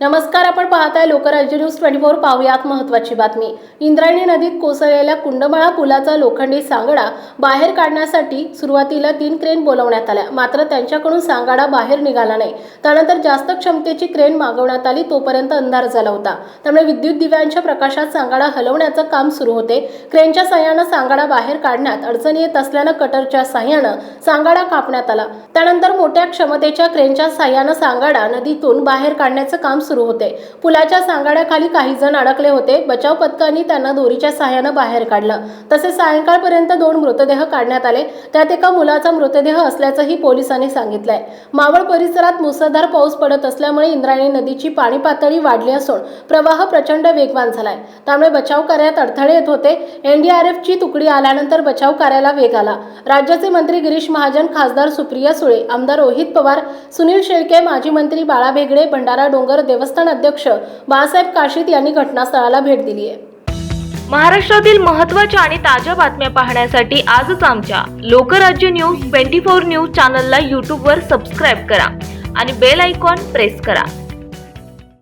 नमस्कार आपण पाहताय लोकराज्य न्यूज ट्वेंटी फोर पाहुयात महत्वाची बातमी. इंद्रायणी नदीत कोसळलेल्या कुंडमाळा पुलाचा लोखंडी सांगडा बाहेर काढण्यासाठी सुरुवातीला तीन क्रेन बोलवण्यात आल्या. मात्र त्यांच्याकडून सांगाडा बाहेर निघाला नाही. त्यानंतर जास्त क्षमतेची क्रेन मागवण्यात आली तोपर्यंत अंधार झाला होता. त्यामुळे विद्युत दिव्यांच्या प्रकाशात सांगाडा हलवण्याचं काम सुरू होते. क्रेनच्या सहाय्यानं सांगाडा बाहेर काढण्यात अडचणी येत असल्यानं कटरच्या सहाय्यानं सांगाडा कापण्यात आला. त्यानंतर मोठ्या क्षमतेच्या क्रेनच्या सहाय्यानं सांगाडा नदीतून बाहेर काढण्याचं काम सुरू होते. पुलाच्या सांगाड्याखाली काही जण अडकले होते. बचाव पथकांनी त्यांना दोरीच्या सहाय्यानं बाहेर काढलं. तसेच सायंकाळपर्यंत दोन मृतदेह काढण्यात आले. त्यात एका मुलाचा मृतदेह असल्याचंही पोलिसांनी सांगितलंय. मावळ परिसरात मुसळधार पाऊस पडत असल्यामुळे इंद्रायणी नदीची पाणी पातळी वाढली असून प्रवाह प्रचंड वेगवान झालाय. त्यामुळे बचाव कार्यात अडथळे येत होते. एनडीआरएफची तुकडी आल्यानंतर बचाव कार्याला वेग आला. राज्याचे मंत्री गिरीश महाजन खासदार सुप्रिया सुळे आमदार रोहित पवार सुनील शेळके माजी मंत्री बाळा भेगडे भंडारा डोंगर देव देवस्थान अध्यक्ष बाळासाहेब काशीद यांनी घटनास्थळाला भेट दिली आहे. महाराष्ट्रातील महत्त्वाच्या आणि ताज्या बातम्या पाहण्यासाठी आजच आमच्या Lokrajya news twenty four news चॅनलला यूट्यूबवर सबस्क्राईब करा आणि बेल आयकॉन प्रेस करा.